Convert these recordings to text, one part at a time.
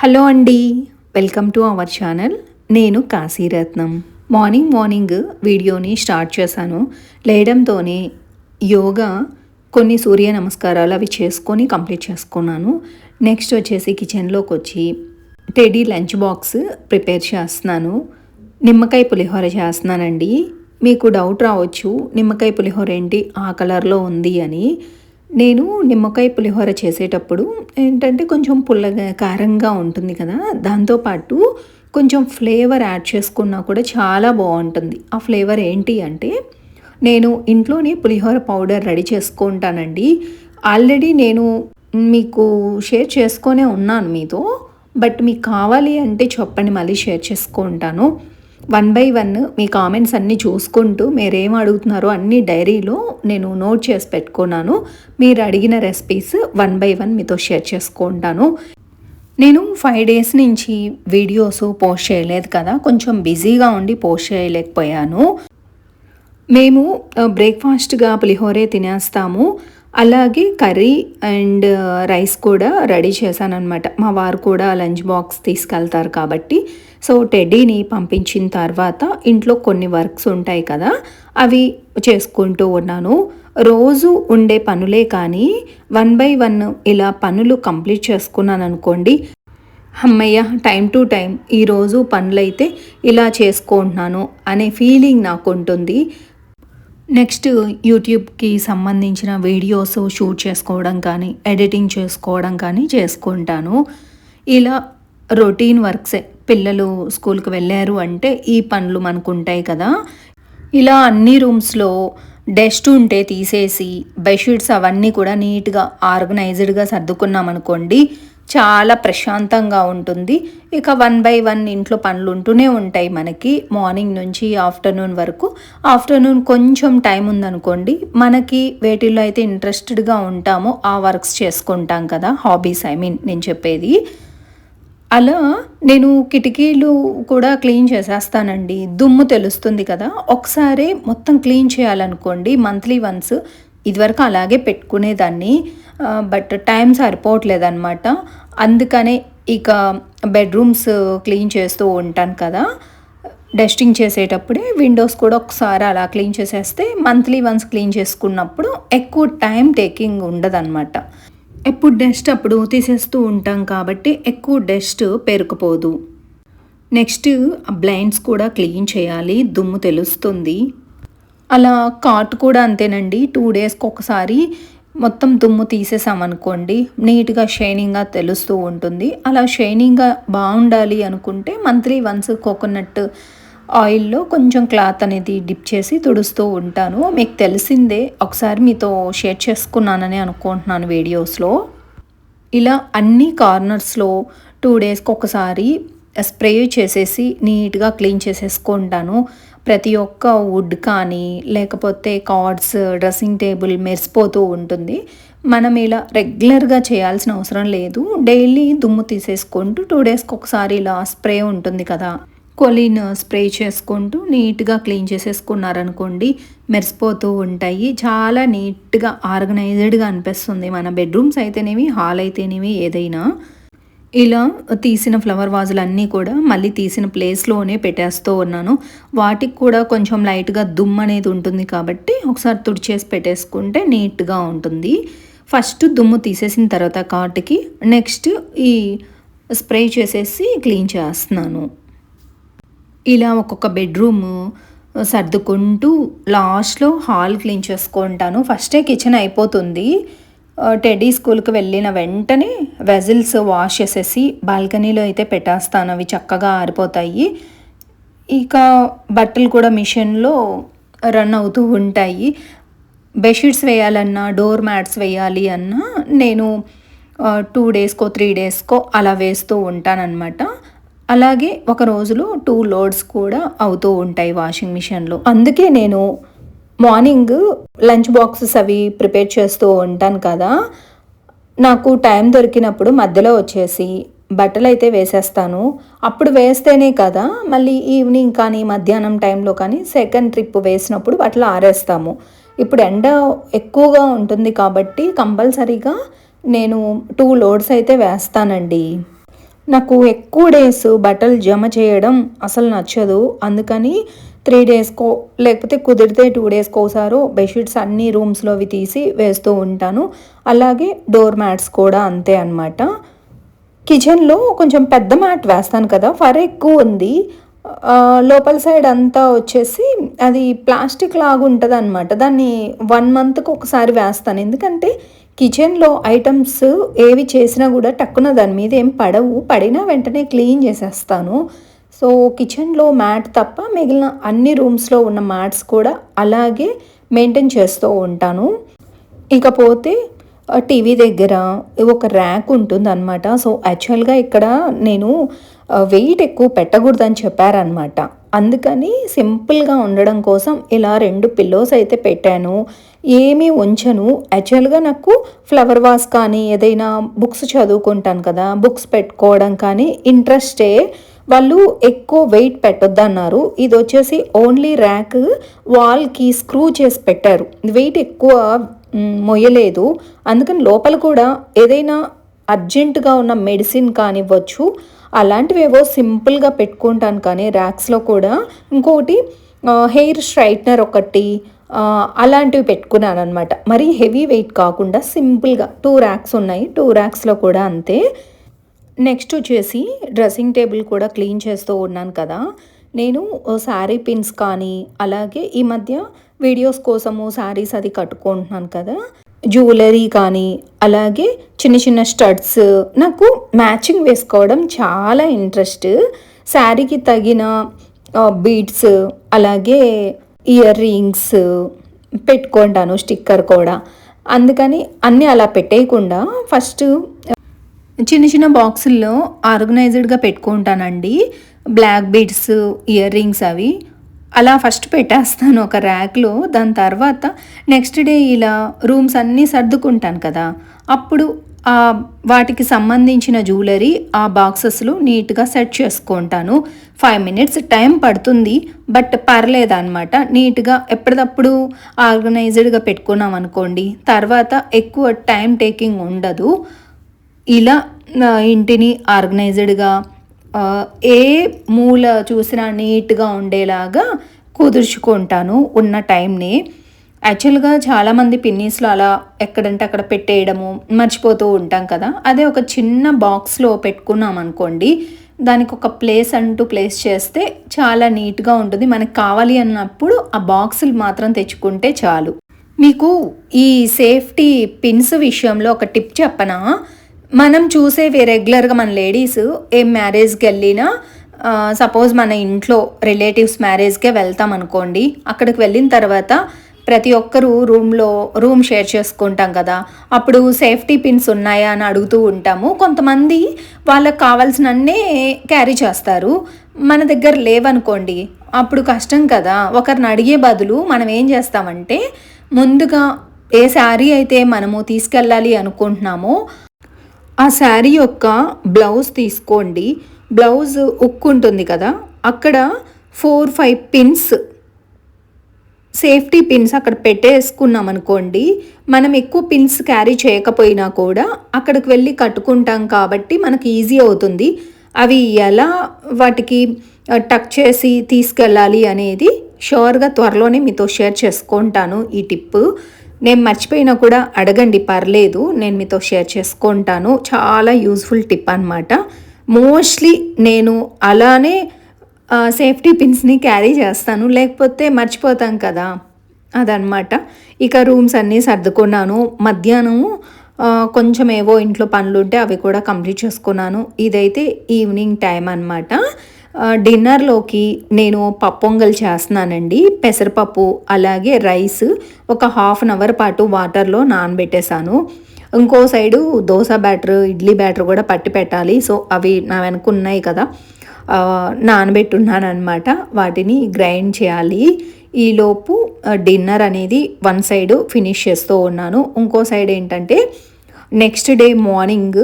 Hello అండి welcome to our channel. నేను Kasiratnam morning morning వీడియోని స్టార్ట్ చేశాను. లేయడంతోనే యోగా కొన్ని సూర్య నమస్కారాలు అవి చేసుకొని కంప్లీట్ చేసుకున్నాను. నెక్స్ట్ వచ్చేసి కిచెన్లోకి వచ్చి టెడీ లంచ్ బాక్స్ ప్రిపేర్ చేస్తున్నాను. నిమ్మకాయ పులిహోర చేస్తున్నానండి. మీకు డౌట్ రావచ్చు నిమ్మకాయ పులిహోర ఏంటి ఆ కలర్లో ఉంది అని. నేను నిమ్మకాయ పులిహోర చేసేటప్పుడు ఏంటంటే కొంచెం పుల్లగా కారంగా ఉంటుంది కదా దాంతోపాటు కొంచెం ఫ్లేవర్ యాడ్ చేసుకున్నా కూడా చాలా బాగుంటుంది. ఆ ఫ్లేవర్ ఏంటి అంటే నేను ఇంట్లోనే పులిహోర పౌడర్ రెడీ చేసుకుంటానండి. ఆల్రెడీ నేను మీకు షేర్ చేసుకొనే ఉన్నాను మీతో బట్ మీకు కావాలి అంటే చెప్పండి మళ్ళీ షేర్ చేసుకుంటాను. వన్ బై వన్ మీ కామెంట్స్ అన్నీ చూసుకుంటూ మీరేం అడుగుతున్నారో అన్ని డైరీలో నేను నోట్ చేసి పెట్టుకున్నాను. మీరు అడిగిన రెసిపీస్ వన్ బై వన్ మీతో షేర్ చేసుకుంటాను. నేను ఫైవ్ డేస్ నుంచి వీడియోస్ పోస్ట్ చేయలేదు కదా కొంచెం బిజీగా ఉండి పోస్ట్ చేయలేకపోయాను. మేము uh, బ్రేక్ఫాస్ట్గా పులిహోరే తినేస్తాము. అలాగే కర్రీ అండ్ రైస్ కూడా రెడీ చేశానమాట మా వారు కూడా లంచ్ బాక్స్ తీసుకెళ్తారు కాబట్టి. సో టెడ్డీని పంపించిన తర్వాత ఇంట్లో కొన్ని వర్క్స్ ఉంటాయి కదా అవి చేసుకుంటూ ఉన్నాను. రోజు ఉండే పనులే కానీ వన్ బై వన్ ఇలా పనులు కంప్లీట్ చేసుకున్నాను అనుకోండి అమ్మయ్య టైం టు టైం ఈరోజు పనులైతే ఇలా చేసుకుంటున్నాను అనే ఫీలింగ్ నాకు ఉంటుంది. నెక్స్ట్ యూట్యూబ్కి సంబంధించిన వీడియోస్ షూట్ చేసుకోవడం కానీ ఎడిటింగ్ చేసుకోవడం కానీ చేసుకుంటాను. ఇలా రొటీన్ వర్క్సే. పిల్లలు స్కూల్కి వెళ్ళారు అంటే ఈ పనులు మనకు ఉంటాయి కదా. ఇలా అన్ని రూమ్స్లో డస్ట్ ఉంటే తీసేసి బెడ్షీట్స్ అవన్నీ కూడా నీట్గా ఆర్గనైజ్డ్గా సర్దుకున్నాం అనుకోండి చాలా ప్రశాంతంగా ఉంటుంది. ఇక వన్ బై వన్ ఇంట్లో పనులు ఉంటూనే ఉంటాయి మనకి. మార్నింగ్ నుంచి ఆఫ్టర్నూన్ వరకు. ఆఫ్టర్నూన్ కొంచెం టైం ఉందనుకోండి. మనకి వేటిల్లో అయితే ఇంట్రెస్టెడ్గా ఉంటామో ఆ వర్క్స్ చేసుకుంటాం కదా. హాబీస్ ఐ మీన్ నేను చెప్పేది. అలా నేను కిటికీలు కూడా క్లీన్ చేసేస్తానండి. దుమ్ము తెలుస్తుంది కదా. ఒకసారి మొత్తం క్లీన్ చేయాలనుకోండి మంత్లీ వన్స్ ఇదివరకు అలాగే పెట్టుకునేదాన్ని. బట్ టైం సరిపోవట్లేదన్నమాట. అందుకనే ఇక బెడ్రూమ్స్ క్లీన్ చేస్తూ ఉంటాను కదా. డస్టింగ్ చేసేటప్పుడే విండోస్ కూడా ఒకసారి అలా క్లీన్ చేసేస్తే మంత్లీ వన్స్ క్లీన్ చేసుకున్నప్పుడు ఎక్కువ టైం టేకింగ్ ఉండదన్నమాట. ఎప్పుడు డస్ట్ అప్పుడు తీసేస్తూ ఉంటాం కాబట్టి ఎక్కువ డస్ట్ పేరుకుపోదు. నెక్స్ట్ బ్లైండ్స్ కూడా క్లీన్ చేయాలి. దుమ్ము తెలుస్తుంది. అలా కాట్ కూడా అంతేనండి. టూ డేస్కి ఒకసారి మొత్తం దుమ్ము తీసేసామనుకోండి నీట్గా షైనింగ్గా తెలుస్తూ ఉంటుంది. అలా షైనింగ్గా బాగుండాలి అనుకుంటే మంత్లీ వన్స్ కోకోనట్ ఆయిల్లో కొంచెం క్లాత్ అనేది డిప్ చేసి తుడుస్తూ ఉంటాను. మీకు తెలిసిందే ఒకసారి మీతో షేర్ చేసుకున్నానని అనుకుంటున్నాను వీడియోస్లో. ఇలా అన్ని కార్నర్స్లో టూ డేస్కి ఒకసారి స్ప్రే చేసేసి నీట్గా క్లీన్ చేసేసుకుంటాను. ప్రతి ఒక్క వుడ్ కానీ లేకపోతే కార్డ్స్ డ్రెస్సింగ్ టేబుల్ మెరిసిపోతూ ఉంటుంది. మనం ఇలా రెగ్యులర్గా చేయాల్సిన అవసరం లేదు. డైలీ దుమ్ము తీసేసుకుంటూ టూ డేస్కి ఒకసారి ఇలా స్ప్రే ఉంటుంది కదా. కొలిన్ స్ప్రే చేసుకుంటూ నీట్గా క్లీన్ చేసేసుకున్నారనుకోండి మెరిసిపోతూ ఉంటాయి. చాలా నీట్గా ఆర్గనైజ్డ్గా అనిపిస్తుంది. మన బెడ్రూమ్స్ అయితేనేవి హాల్ అయితేనేవి ఏదైనా. ఇలా తీసిన ఫ్లవర్ వాజులన్నీ కూడా మళ్ళీ తీసిన ప్లేస్లోనే పెట్టేస్తూ ఉన్నాను. వాటికి కూడా కొంచెం లైట్గా దుమ్ము అనేది ఉంటుంది కాబట్టి ఒకసారి తుడిచేసి పెట్టేసుకుంటే నీట్గా ఉంటుంది. ఫస్ట్ దుమ్ము తీసేసిన తర్వాత కాటుకి నెక్స్ట్ ఈ స్ప్రే చేసేసి క్లీన్ చేస్తున్నాను. ఇలా ఒక్కొక్క బెడ్రూమ్ సర్దుకుంటూ లాస్ట్లో హాల్ క్లీన్ చేసుకుంటాను. ఫస్టే కిచెన్ అయిపోతుంది. టెడీ స్కూల్కి వెళ్ళిన వెంటనే వెజిల్స్ వాష్ చేసేసి బాల్కనీలో అయితే పెట్టేస్తాను. అవి చక్కగా ఆరిపోతాయి. ఇక బట్టలు కూడా మిషన్లో రన్ అవుతూ ఉంటాయి. బెడ్షీట్స్ వేయాలన్నా డోర్ మ్యాట్స్ వేయాలి అన్నా నేను టూ డేస్కో త్రీ డేస్కో అలా వేస్తూ ఉంటానన్నమాట. అలాగే ఒక రోజులో టూ లోడ్స్ కూడా అవుతూ ఉంటాయి వాషింగ్ మిషన్లో అందుకే నేను మార్నింగ్ లంచ్ బాక్సెస్ అవి ప్రిపేర్ చేస్తూ ఉంటాను కదా నాకు టైం దొరికినప్పుడు మధ్యలో వచ్చేసి బట్టలు అయితే వేసేస్తాను. అప్పుడు వేస్తేనే కదా మళ్ళీ ఈవినింగ్ కానీ మధ్యాహ్నం టైంలో కానీ సెకండ్ ట్రిప్ వేసినప్పుడు బట్టలు ఆరేస్తాము. ఇప్పుడు ఎండ ఎక్కువగా ఉంటుంది కాబట్టి కంపల్సరీగా నేను టూ లోడ్స్ అయితే వేస్తానండి. నాకు ఎక్కువ డేస్ బట్టలు జమ చేయడం అసలు నచ్చదు. అందుకని త్రీ డేస్కో లేకపోతే కుదిరితే టూ డేస్కో ఒకసారో బెడ్షీట్స్ అన్ని రూమ్స్లోవి తీసి వేస్తూ ఉంటాను. అలాగే డోర్ మ్యాట్స్ కూడా అంతే అనమాట కిచెన్లో కొంచెం పెద్ద మ్యాట్ వేస్తాను కదా ఫర్ ఎక్కువ ఉంది. లోపల సైడ్ అంతా వచ్చేసి అది ప్లాస్టిక్ లాగా ఉంటుంది అనమాట దాన్ని వన్ మంత్కి ఒకసారి వేస్తాను. ఎందుకంటే కిచెన్లో ఐటమ్స్ ఏవి చేసినా కూడా టక్కున దాని మీద ఏం పడవు. పడినా వెంటనే క్లీన్ చేసేస్తాను. సో కిచెన్లో మ్యాట్ తప్ప మిగిలిన అన్ని రూమ్స్లో ఉన్న మ్యాట్స్ కూడా అలాగే మెయింటైన్ చేస్తూ ఉంటాను. ఇకపోతే టీవీ దగ్గర ఒక ర్యాక్ ఉంటుంది అనమాట సో యాక్చువల్గా ఇక్కడ నేను వెయిట్ ఎక్కువ పెట్టకూడదని చెప్పారనమాట అందుకని సింపుల్గా ఉండడం కోసం ఇలా రెండు పిల్లోస్ అయితే పెట్టాను. ఏమీ ఉంచను. యాక్చువల్గా నాకు ఫ్లవర్ వాస్ కానీ ఏదైనా బుక్స్ చదువుకుంటాను కదా బుక్స్ పెట్టుకోవడం కానీ ఇంట్రెస్టే. వాళ్ళు ఎక్కువ వెయిట్ పెట్టొద్దన్నారు. ఇది వచ్చేసి ఓన్లీ ర్యాక్ వాల్కి స్క్రూ చేసి పెట్టారు. వెయిట్ ఎక్కువ మొయ్యలేదు. అందుకని లోపల కూడా ఏదైనా అర్జెంటుగా ఉన్న మెడిసిన్ కానివ్వచ్చు అలాంటివేవో సింపుల్గా పెట్టుకుంటాను కానీ ర్యాక్స్లో కూడా. ఇంకొకటి హెయిర్ స్ట్రైట్నర్ ఒకటి అలాంటివి పెట్టుకున్నాను అనమాట మరీ హెవీ వెయిట్ కాకుండా సింపుల్గా టూ ర్యాక్స్ ఉన్నాయి. టూ ర్యాక్స్లో కూడా అంతే. నెక్స్ట్ వచ్చేసి డ్రెస్సింగ్ టేబుల్ కూడా క్లీన్ చేస్తూ ఉన్నాను కదా. నేను శారీ పిన్స్ కానీ అలాగే ఈ మధ్య వీడియోస్ కోసము శారీస్ అది కట్టుకుంటున్నాను కదా. జ్యువెలరీ కానీ అలాగే చిన్న చిన్న స్టడ్స్ నాకు మ్యాచింగ్ వేసుకోవడం చాలా ఇంట్రెస్ట్. శారీకి తగిన బీడ్స్ అలాగే ఇయర్ రింగ్స్ పెట్టుకుంటాను స్టిక్కర్ కూడా. అందుకని అన్నీ అలా పెట్టేయకుండా ఫస్ట్ చిన్న చిన్న బాక్సుల్లో ఆర్గనైజ్డ్గా పెట్టుకుంటానండి. బ్లాక్ బీడ్స్ ఇయర్ రింగ్స్ అవి. అలా ఫస్ట్ పెట్టేస్తాను ఒక ర్యాక్లో. దాని తర్వాత నెక్స్ట్ డే ఇలా రూమ్స్ అన్నీ సర్దుకుంటాను కదా. అప్పుడు ఆ వాటికి సంబంధించిన జ్యువెలరీ ఆ బాక్సెస్లో నీట్గా సెట్ చేసుకుంటాను. ఫైవ్ మినిట్స్ టైం పడుతుంది. బట్ పర్లేదన్నమాట. నీట్గా ఎప్పటికప్పుడు ఆర్గనైజ్డ్గా పెట్టుకున్నాం అనుకోండి. తర్వాత ఎక్కువ టైం టేకింగ్ ఉండదు. ఇలా ఇంటిని ఆర్గనైజ్డ్గా ఏ మూల చూసినా నీట్గా ఉండేలాగా కుదుర్చుకుంటాను ఉన్న టైంని. యాక్చువల్గా చాలామంది పిన్నీస్లో అలా ఎక్కడంటే అక్కడ పెట్టేయడము మర్చిపోతూ ఉంటాం కదా. అదే ఒక చిన్న బాక్స్లో పెట్టుకున్నాం అనుకోండి దానికి ఒక ప్లేస్ అంటూ ప్లేస్ చేస్తే చాలా నీట్గా ఉంటుంది. మనకు కావాలి అన్నప్పుడు ఆ బాక్సులు మాత్రం తెచ్చుకుంటే చాలు. మీకు ఈ సేఫ్టీ పిన్స్ విషయంలో ఒక టిప్ చెప్పనా? మనం చూసేవి రెగ్యులర్గా మన లేడీస్ ఏం మ్యారేజ్కి వెళ్ళినా సపోజ్ మన ఇంట్లో రిలేటివ్స్ మ్యారేజ్కే వెళ్తాం అనుకోండి అక్కడికి వెళ్ళిన తర్వాత ప్రతి ఒక్కరూ రూమ్లో రూమ్ షేర్ చేసుకుంటాం కదా. అప్పుడు సేఫ్టీ పిన్స్ ఉన్నాయా అని అడుగుతూ ఉంటాము. కొంతమంది వాళ్ళకి కావాల్సినన్నే క్యారీ చేస్తారు. మన దగ్గర లేవనుకోండి అప్పుడు కష్టం కదా. ఒకరిని అడిగే బదులు మనం ఏం చేస్తామంటే ముందుగా ఏ శారీ అయితే మనము తీసుకెళ్ళాలి అనుకుంటున్నామో ఆ శారీ యొక్క బ్లౌజ్ తీసుకోండి. బ్లౌజ్ ఉక్కు ఉంటుంది కదా అక్కడ four five pins safety pins అక్కడ పెట్టేసుకున్నాం అనుకోండి. మనం ఎక్కువ పిన్స్ క్యారీ చేయకపోయినా కూడా అక్కడికి వెళ్ళి కట్టుకుంటాం కాబట్టి మనకి ఈజీ అవుతుంది. అవి ఎలా వాటికి టక్ చేసి తీసుకెళ్ళాలి అనేది షూర్గా త్వరలోనే మీతో షేర్ చేసుకుంటాను ఈ టిప్ నేను మర్చిపోయినా కూడా అడగండి పర్లేదు. నేను మీతో షేర్ చేసుకుంటాను. చాలా యూస్ఫుల్ టిప్ అనమాట మోస్ట్లీ నేను అలానే సేఫ్టీ పిన్స్ని క్యారీ చేస్తాను. లేకపోతే మర్చిపోతాం కదా. అదనమాట ఇక రూమ్స్ అన్నీ సర్దుకున్నాను. మధ్యాహ్నం కొంచెం ఏవో ఇంట్లో పనులు ఉంటే అవి కూడా కంప్లీట్ చేసుకున్నాను. ఇదైతే ఈవినింగ్ టైం అనమాట డిన్నర్లోకి నేను పప్పొంగల్ చేస్తున్నానండి. పెసరపప్పు అలాగే రైస్ ఒక హాఫ్ అన్ అవర్ పాటు వాటర్లో నానబెట్టేశాను. ఇంకో side dosa batter idli batter కూడా పట్టి పెట్టాలి. సో అవి నా వెనక ఉన్నాయి కదా. నానబెట్టున్నాను అనమాట వాటిని గ్రైండ్ చేయాలి. ఈలోపు డిన్నర్ అనేది వన్ సైడ్ ఫినిష్ చేస్తూ ఉన్నాను. ఇంకో సైడ్ ఏంటంటే నెక్స్ట్ డే మార్నింగ్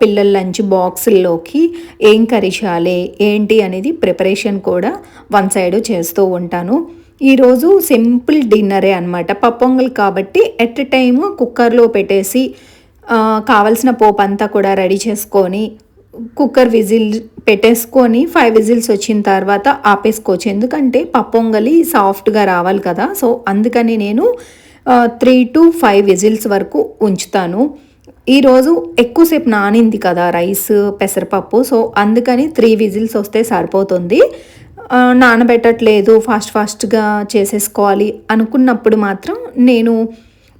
పిల్లల లంచ్ బాక్సుల్లోకి ఏం కర్రీ చేయాలి ఏంటి అనేది ప్రిపరేషన్ కూడా వన్ సైడ్ చేస్తూ ఉంటాను. ఈరోజు సింపుల్ డిన్నరే అనమాట పప్పొంగల్ కాబట్టి ఎట్ ఎ టైమ్ కుక్కర్లో పెట్టేసి కావలసిన పోపు అంతా కూడా రెడీ చేసుకొని కుక్కర్ విజిల్ పెట్టేసుకొని ఫైవ్ విజిల్స్ వచ్చిన తర్వాత ఆపేసుకోవచ్చు. ఎందుకంటే పప్పొంగలి సాఫ్ట్గా రావాలి కదా. సో అందుకని నేను త్రీ టు ఫైవ్ విజిల్స్ వరకు ఉంచుతాను. ఈరోజు ఎక్కువసేపు నానింది కదా రైస్ పెసరపప్పు. సో అందుకని త్రీ విజిల్స్ వస్తే సరిపోతుంది. నానబెట్టట్లేదు ఫాస్ట్ ఫాస్ట్గా చేసేసుకోవాలి అనుకున్నప్పుడు మాత్రం నేను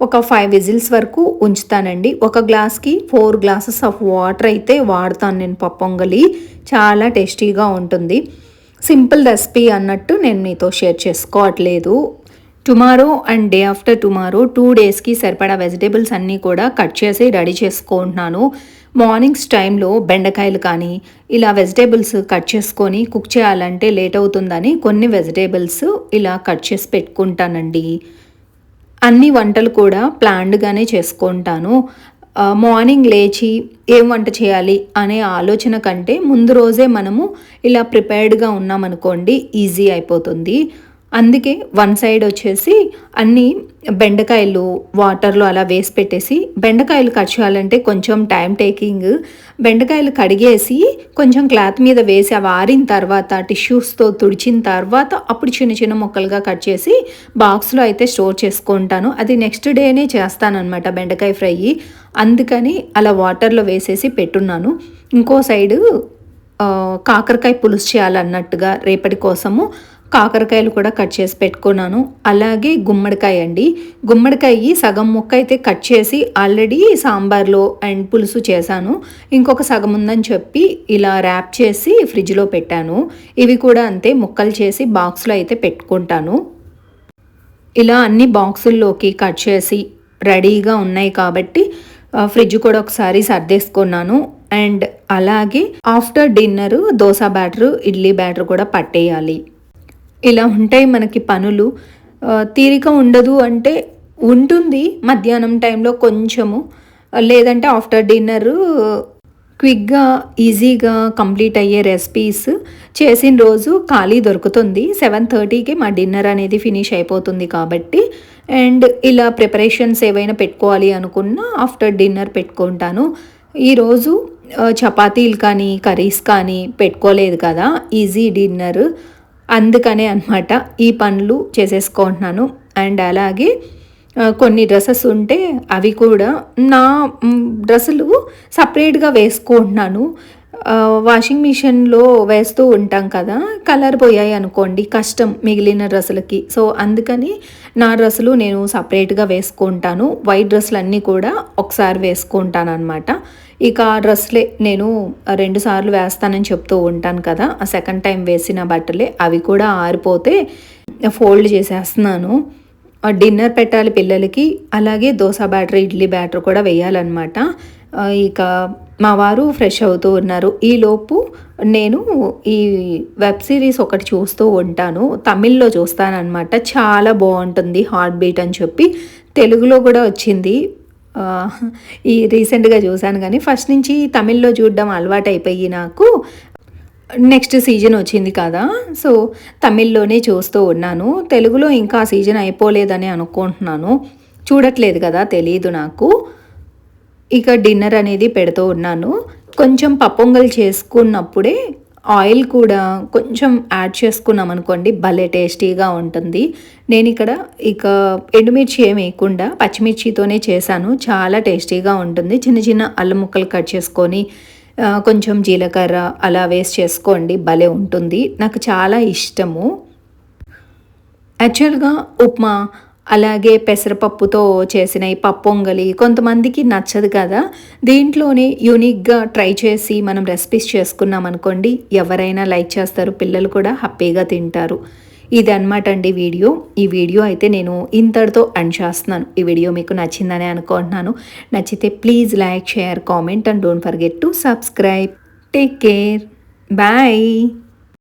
ఒక ఫైవ్ విజిల్స్ వరకు ఉంచుతానండి. ఒక గ్లాస్కి ఫోర్ గ్లాసెస్ ఆఫ్ వాటర్ అయితే వాడతాను నేను పప్పొంగలి చాలా టేస్టీగా ఉంటుంది. సింపుల్ రెసిపీ అన్నట్టు నేను మీతో షేర్ చేసుకోవట్లేదు. Tomorrow and day after tomorrow two డేస్కి సరిపడా వెజిటేబుల్స్ అన్నీ కూడా కట్ చేసి రెడీ చేసుకుంటున్నాను. మార్నింగ్స్ టైంలో బెండకాయలు కానీ ఇలా వెజిటేబుల్స్ కట్ చేసుకొని కుక్ చేయాలంటే లేట్ అవుతుందని కొన్ని వెజిటేబుల్స్ ఇలా కట్ చేసి పెట్టుకుంటానండి. అన్ని వంటలు కూడా ప్లాన్డ్గానే చేసుకుంటాను. మార్నింగ్ లేచి ఏం వంట చేయాలి అనే ఆలోచన కంటే ముందు రోజే మనము ఇలా ప్రిపేర్డ్గా ఉన్నామనుకోండి ఈజీ అయిపోతుంది. అందుకే వన్ సైడ్ వచ్చేసి అన్ని బెండకాయలు వాటర్లో అలా వేసి పెట్టేసి బెండకాయలు కట్ చేయాలంటే కొంచెం టైం టేకింగ్ బెండకాయలు కడిగేసి కొంచెం క్లాత్ మీద వేసి అవి ఆరిన తర్వాత టిష్యూస్తో తుడిచిన తర్వాత అప్పుడు చిన్న చిన్న ముక్కలుగా కట్ చేసి బాక్స్లో అయితే స్టోర్ చేసుకుంటాను. అది నెక్స్ట్ డేనే చేస్తానన్నమాట బెండకాయ ఫ్రై. అందుకని అలా వాటర్లో వేసేసి పెట్టున్నాను. ఇంకో సైడు కాకరకాయ పులుసు చేయాలన్నట్టుగా రేపటి కోసము కాకరకాయలు కూడా కట్ చేసి పెట్టుకున్నాను. అలాగే గుమ్మడికాయ అండి. గుమ్మడికాయ సగం ముక్క అయితే కట్ చేసి ఆల్రెడీ సాంబార్లో అండ్ పులుసు చేశాను. ఇంకొక సగం ఉందని చెప్పి ఇలా ర్యాప్ చేసి ఫ్రిడ్జ్లో పెట్టాను. ఇవి కూడా అంతే ముక్కలు చేసి బాక్స్లో అయితే పెట్టుకుంటాను. ఇలా అన్ని బాక్సుల్లోకి కట్ చేసి రెడీగా ఉన్నాయి కాబట్టి ఫ్రిడ్జ్ కూడా ఒకసారి సర్దేసుకున్నాను. అండ్ అలాగే after dinner dosa batter idli batter కూడా పట్టేయాలి. ఇలా ఉంటాయి మనకి పనులు. తీరిక ఉండదు అంటే ఉంటుంది మధ్యాహ్నం టైంలో కొంచెము. లేదంటే ఆఫ్టర్ డిన్నర్ క్విక్గా ఈజీగా కంప్లీట్ అయ్యే రెసిపీస్ చేసిన రోజు ఖాళీ దొరుకుతుంది. సెవెన్ థర్టీకి మా డిన్నర్ అనేది ఫినిష్ అయిపోతుంది కాబట్టి. అండ్ ఇలా ప్రిపరేషన్స్ ఏవైనా పెట్టుకోవాలి అనుకున్నా ఆఫ్టర్ డిన్నర్ పెట్టుకుంటాను. ఈరోజు చపాతీలు కానీ కర్రీస్ కానీ పెట్టుకోలేదు కదా ఈజీ డిన్నర్. అందుకనే అనమాట ఈ పనులు చేసేసుకుంటున్నాను. అండ్ అలాగే కొన్ని డ్రెస్సెస్ ఉంటే అవి కూడా నా డ్రెస్సులు సపరేట్గా వేసుకుంటున్నాను. వాషింగ్ మిషన్లో వేస్తూ ఉంటాం కదా కలర్ పోయాయి అనుకోండి కష్టం మిగిలిన డ్రెస్సులకి. సో అందుకని నా డ్రెస్సులు నేను సపరేట్గా వేసుకుంటాను. వైట్ డ్రెస్సులు అన్నీ కూడా ఒకసారి వేసుకుంటాను అనమాట ఇక ఆ డ్రెస్లే నేను రెండు సార్లు వేస్తానని చెప్తూ ఉంటాను కదా ఆ సెకండ్ టైం వేసిన బట్టలే అవి కూడా ఆరిపోతే ఫోల్డ్ చేసేస్తున్నాను. డిన్నర్ పెట్టాలి పిల్లలకి అలాగే దోశ బ్యాటర్ ఇడ్లీ బ్యాటర్ కూడా వేయాలన్నమాట. ఇక మా వారు ఫ్రెష్ అవుతూ ఉన్నారు. ఈలోపు నేను ఈ వెబ్ సిరీస్ ఒకటి చూస్తూ ఉంటాను. తమిళ్ళో చూస్తానన్నమాట. చాలా బాగుంటుంది హార్ట్ బీట్ అని చెప్పి. తెలుగులో కూడా వచ్చింది. ఈ రీసెంట్గా చూశాను కానీ ఫస్ట్ నుంచి తమిళ్ళో చూడడం అలవాటు అయిపోయి నాకు. నెక్స్ట్ సీజన్ వచ్చింది కదా సో తమిళ్ళోనే చూస్తూ ఉన్నాను. తెలుగులో ఇంకా సీజన్ అయిపోలేదని అనుకుంటున్నాను. చూడట్లేదు కదా తెలియదు నాకు. ఇక డిన్నర్ అనేది పెడుతూ ఉన్నాను. కొంచెం పప్పొంగల్ చేసుకున్నప్పుడే ఆయిల్ కూడా కొంచెం యాడ్ చేసుకున్నాం అనుకోండి భలే టేస్టీగా ఉంటుంది. నేను ఇక్కడ ఇక ఎండుమిర్చి ఏం వేయకుండా పచ్చిమిర్చితోనే చేశాను. చాలా టేస్టీగా ఉంటుంది. చిన్న చిన్న అల్లం ముక్కలు కట్ చేసుకొని కొంచెం జీలకర్ర అలా వేస్ట్ చేసుకోండి భలే ఉంటుంది. నాకు చాలా ఇష్టము. యాక్చువల్గా ఉప్మా అలాగే పెసరపప్పుతో చేసిన ఈ పప్పొంగలి కొంతమందికి నచ్చదు కదా. దీంట్లోనే యూనిక్గా ట్రై చేసి మనం రెసిపీస్ చేసుకున్నాం అనుకోండి ఎవరైనా లైక్ చేస్తారు పిల్లలు కూడా హ్యాపీగా తింటారు. ఇది అనమాట అండి వీడియో. ఈ వీడియో అయితే నేను ఇంతటితో అండ్ చేస్తున్నాను. ఈ వీడియో మీకు నచ్చిందని అనుకుంటున్నాను. నచ్చితే please like share comment and don't forget to subscribe. Take care. Bye.